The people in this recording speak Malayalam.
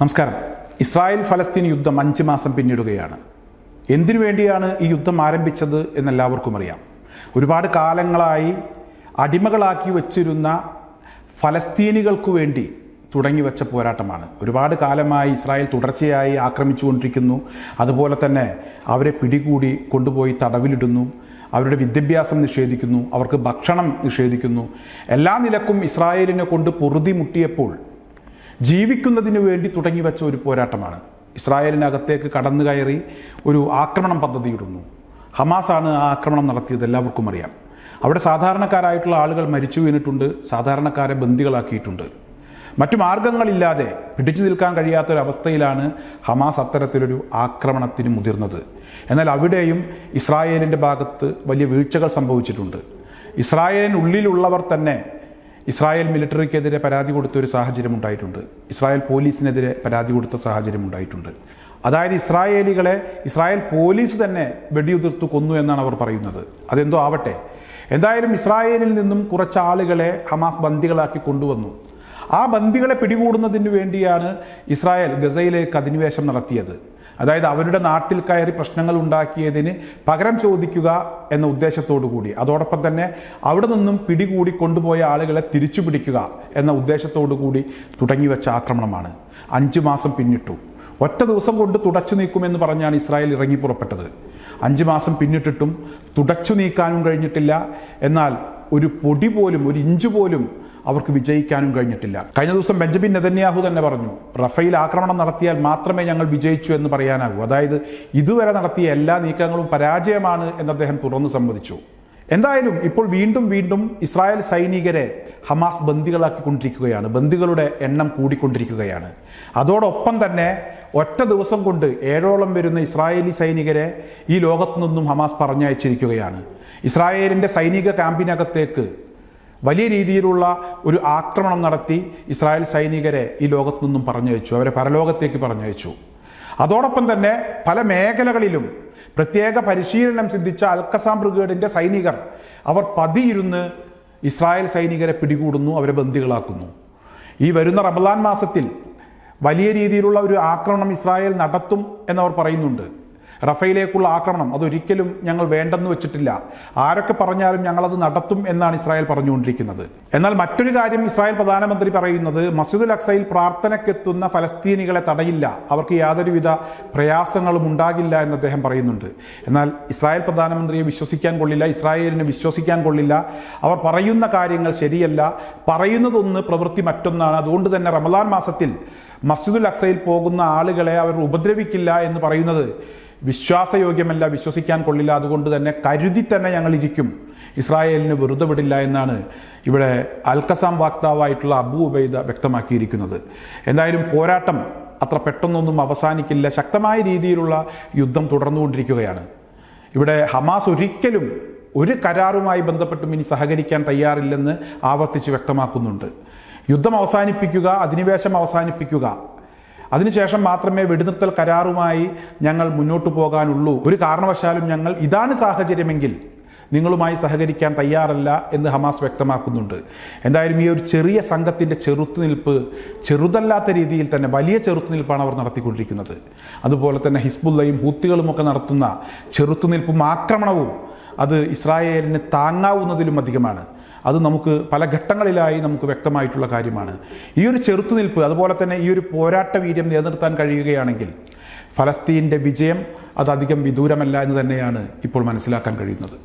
നമസ്കാരം. ഇസ്രായേൽ ഫലസ്തീൻ യുദ്ധം അഞ്ച് മാസം പിന്നിടുകയാണ്. എന്തിനു വേണ്ടിയാണ് ഈ യുദ്ധം ആരംഭിച്ചത് എന്നെല്ലാവർക്കും അറിയാം. ഒരുപാട് കാലങ്ങളായി അടിമകളാക്കി വച്ചിരുന്ന ഫലസ്തീനികൾക്കു വേണ്ടി തുടങ്ങി വെച്ച പോരാട്ടമാണ്. ഒരുപാട് കാലമായി ഇസ്രായേൽ തുടർച്ചയായി ആക്രമിച്ചുകൊണ്ടിരിക്കുന്നു. അതുപോലെ തന്നെ അവരെ പിടികൂടി കൊണ്ടുപോയി തടവിലിടുന്നു. അവരുടെ വിദ്യാഭ്യാസം നിഷേധിക്കുന്നു. അവർക്ക് ഭക്ഷണം നിഷേധിക്കുന്നു. എല്ലാ നിലക്കും ഇസ്രായേലിനെ കൊണ്ട് പൊറുതി മുട്ടിയപ്പോൾ ജീവിക്കുന്നതിന് വേണ്ടി തുടങ്ങി വെച്ച ഒരു പോരാട്ടമാണ്. ഇസ്രായേലിനകത്തേക്ക് കടന്നു കയറി ഒരു ആക്രമണം പദ്ധതിയിടുന്നു. ഹമാസാണ് ആ ആക്രമണം നടത്തിയത് എല്ലാവർക്കും അറിയാം. അവിടെ സാധാരണക്കാരായിട്ടുള്ള ആളുകൾ മരിച്ചു വീണിട്ടുണ്ട് സാധാരണക്കാരെ ബന്ദികളാക്കിയിട്ടുണ്ട്. മറ്റു മാർഗങ്ങളില്ലാതെ പിടിച്ചു നിൽക്കാൻ കഴിയാത്തൊരവസ്ഥയിലാണ് ഹമാസ് അത്തരത്തിലൊരു ആക്രമണത്തിന് മുതിർന്നത്. എന്നാൽ അവിടെയും ഇസ്രായേലിന്റെ ഭാഗത്ത് വലിയ വീഴ്ചകൾ സംഭവിച്ചിട്ടുണ്ട്. ഇസ്രായേലിനുള്ളിലുള്ളവർ തന്നെ ഇസ്രായേൽ മിലിറ്ററിക്കെതിരെ പരാതി കൊടുത്ത ഒരു സാഹചര്യം ഉണ്ടായിട്ടുണ്ട്. ഇസ്രായേൽ പോലീസിനെതിരെ പരാതി കൊടുത്ത സാഹചര്യം ഉണ്ടായിട്ടുണ്ട്. അതായത് ഇസ്രായേലികളെ ഇസ്രായേൽ പോലീസ് തന്നെ വെടിയുതിർത്ത് കൊന്നു എന്നാണ് അവർ പറയുന്നത്. അതെന്തോ ആവട്ടെ. എന്തായാലും ഇസ്രായേലിൽ നിന്നും കുറച്ച് ആളുകളെ ഹമാസ് ബന്ദികളാക്കി കൊണ്ടുവന്നു. ആ ബന്ദികളെ പിടികൂടുന്നതിന് വേണ്ടിയാണ് ഇസ്രായേൽ ഗസയിലേക്ക് അധിനിവേശം നടത്തിയത്. അതായത് അവരുടെ നാട്ടിൽ കയറി പ്രശ്നങ്ങൾ ഉണ്ടാക്കിയതിന് പകരം ചോദിക്കുക എന്ന ഉദ്ദേശത്തോടു കൂടി. അതോടൊപ്പം തന്നെ അവിടെ നിന്നും പിടികൂടി കൊണ്ടുപോയ ആളുകളെ തിരിച്ചു പിടിക്കുക എന്ന ഉദ്ദേശത്തോടു കൂടി തുടങ്ങിവെച്ച ആക്രമണമാണ്. അഞ്ച് മാസം പിന്നിട്ടു. ഒറ്റ ദിവസം കൊണ്ട് തുടച്ചു നീക്കുമെന്ന് പറഞ്ഞാണ് ഇസ്രായേൽ ഇറങ്ങി പുറപ്പെട്ടത്. അഞ്ച് മാസം പിന്നിട്ടിട്ടും തുടച്ചു നീക്കാനും കഴിഞ്ഞിട്ടില്ല. എന്നാൽ ഒരു പൊടി പോലും ഒരു ഇഞ്ച് പോലും അവർക്ക് വിജയിക്കാനും കഴിഞ്ഞിട്ടില്ല. കഴിഞ്ഞ ദിവസം ബെഞ്ചമിൻ നെതന്യാഹു തന്നെ പറഞ്ഞു റഫേൽ ആക്രമണം നടത്തിയാൽ മാത്രമേ ഞങ്ങൾ വിജയിച്ചു എന്ന് പറയാനാകൂ. അതായത് ഇതുവരെ നടത്തിയ എല്ലാ നീക്കങ്ങളും പരാജയമാണ് എന്ന് അദ്ദേഹം തുറന്നു സമ്മതിച്ചു. എന്തായാലും ഇപ്പോൾ വീണ്ടും വീണ്ടും ഇസ്രായേൽ സൈനികരെ ഹമാസ് ബന്ദികളാക്കിക്കൊണ്ടിരിക്കുകയാണ്. ബന്ദികളുടെ എണ്ണം കൂടിക്കൊണ്ടിരിക്കുകയാണ്. അതോടൊപ്പം തന്നെ ഒറ്റ ദിവസം കൊണ്ട് ഏഴോളം വരുന്ന ഇസ്രായേലി സൈനികരെ ഈ ലോകത്തു നിന്നും ഹമാസ് പറഞ്ഞയച്ചിരിക്കുകയാണ്. ഇസ്രായേലിന്റെ സൈനിക ക്യാമ്പിനകത്തേക്ക് വലിയ രീതിയിലുള്ള ഒരു ആക്രമണം നടത്തി ഇസ്രായേൽ സൈനികരെ ഈ ലോകത്തു നിന്നും പറഞ്ഞയച്ചു അവരെ പരലോകത്തേക്ക് പറഞ്ഞയച്ചു. അതോടൊപ്പം തന്നെ പല മേഖലകളിലും പ്രത്യേക പരിശീലനം സിദ്ധിച്ച അൽക്കസാം ബ്രിഗേഡിന്റെ സൈനികർ അവർ പതിയിരുന്ന് ഇസ്രായേൽ സൈനികരെ പിടികൂടുന്നു അവരെ ബന്ദികളാക്കുന്നു. ഈ വരുന്ന റബലാൻ മാസത്തിൽ വലിയ രീതിയിലുള്ള ഒരു ആക്രമണം ഇസ്രായേൽ നടത്തും എന്നവർ പറയുന്നുണ്ട്. റഫയിലേക്കുള്ള ആക്രമണം അതൊരിക്കലും ഞങ്ങൾ വേണ്ടെന്ന് വെച്ചിട്ടില്ല. ആരൊക്കെ പറഞ്ഞാലും ഞങ്ങളത് നടത്തും എന്നാണ് ഇസ്രായേൽ പറഞ്ഞുകൊണ്ടിരിക്കുന്നത്. എന്നാൽ മറ്റൊരു കാര്യം ഇസ്രായേൽ പ്രധാനമന്ത്രി പറയുന്നത് മസ്ജിദുൽ അക്സയിൽ പ്രാർത്ഥനയ്ക്കെത്തുന്ന ഫലസ്തീനികളെ തടയില്ല. അവർക്ക് യാതൊരുവിധ പ്രയാസങ്ങളും ഉണ്ടാകില്ല എന്ന് അദ്ദേഹം പറയുന്നുണ്ട്. എന്നാൽ ഇസ്രായേൽ പ്രധാനമന്ത്രിയെ വിശ്വസിക്കാൻ കൊള്ളില്ല ഇസ്രായേലിനെ വിശ്വസിക്കാൻ കൊള്ളില്ല. അവർ പറയുന്ന കാര്യങ്ങൾ ശരിയല്ല. പറയുന്നതൊന്ന് പ്രവൃത്തി മറ്റൊന്നാണ്. അതുകൊണ്ട് തന്നെ റമദാൻ മാസത്തിൽ മസ്ജിദുൽ അക്സയിൽ പോകുന്ന ആളുകളെ അവർ ഉപദ്രവിക്കില്ല എന്ന് പറയുന്നത് വിശ്വാസയോഗ്യമല്ല വിശ്വസിക്കാൻ കൊള്ളില്ല. അതുകൊണ്ട് തന്നെ കരുതി തന്നെ ഞങ്ങൾ ഇരിക്കും. ഇസ്രായേലിന് വെറുതെ വിടില്ല എന്നാണ് ഇവിടെ അൽക്കസാം വാക്താവായിട്ടുള്ള അബു ഉബൈദ വ്യക്തമാക്കിയിരിക്കുന്നത്. എന്തായാലും പോരാട്ടം അത്ര പെട്ടെന്നൊന്നും അവസാനിക്കില്ല. ശക്തമായ രീതിയിലുള്ള യുദ്ധം തുടർന്നുകൊണ്ടിരിക്കുകയാണ്. ഇവിടെ ഹമാസ് ഒരിക്കലും ഒരു കരാറുമായി ബന്ധപ്പെട്ടും ഇനി സഹകരിക്കാൻ തയ്യാറില്ലെന്ന് ആവർത്തിച്ച് വ്യക്തമാക്കുന്നുണ്ട്. യുദ്ധം അവസാനിപ്പിക്കുക അധിനിവേശം അവസാനിപ്പിക്കുക. അതിനുശേഷം മാത്രമേ വെടിനിർത്തൽ കരാറുമായി ഞങ്ങൾ മുന്നോട്ട് പോകാനുള്ളൂ. ഒരു കാരണവശാലും ഞങ്ങൾ ഇതാണ് സാഹചര്യമെങ്കിൽ നിങ്ങളുമായി സഹകരിക്കാൻ തയ്യാറല്ല എന്ന് ഹമാസ് വ്യക്തമാക്കുന്നുണ്ട്. എന്തായാലും ഈ ഒരു ചെറിയ സംഘത്തിന്റെ ചെറുത്തുനിൽപ്പ് ചെറുതല്ലാത്ത രീതിയിൽ തന്നെ വലിയ ചെറുത്തുനിൽപ്പാണ് അവർ നടത്തിക്കൊണ്ടിരിക്കുന്നത്. അതുപോലെ തന്നെ ഹിസ്ബുല്ലയും ഹൂത്തികളുമൊക്കെ നടത്തുന്ന ചെറുത്തുനിൽപ്പും ആക്രമണവും അത് ഇസ്രായേലിന് താങ്ങാവുന്നതിലും അധികമാണ്. അത് നമുക്ക് പല ഘട്ടങ്ങളിലായി നമുക്ക് വ്യക്തമായിട്ടുള്ള കാര്യമാണ്. ഈ ഒരു ചെറുത്തുനിൽപ്പ് അതുപോലെ തന്നെ ഈ ഒരു പോരാട്ട വീര്യം നിലനിർത്താൻ കഴിയുകയാണെങ്കിൽ ഫലസ്തീന്റെ വിജയം അത് അധികം വിദൂരമല്ല എന്ന് തന്നെയാണ് ഇപ്പോൾ മനസ്സിലാക്കാൻ കഴിയുന്നത്.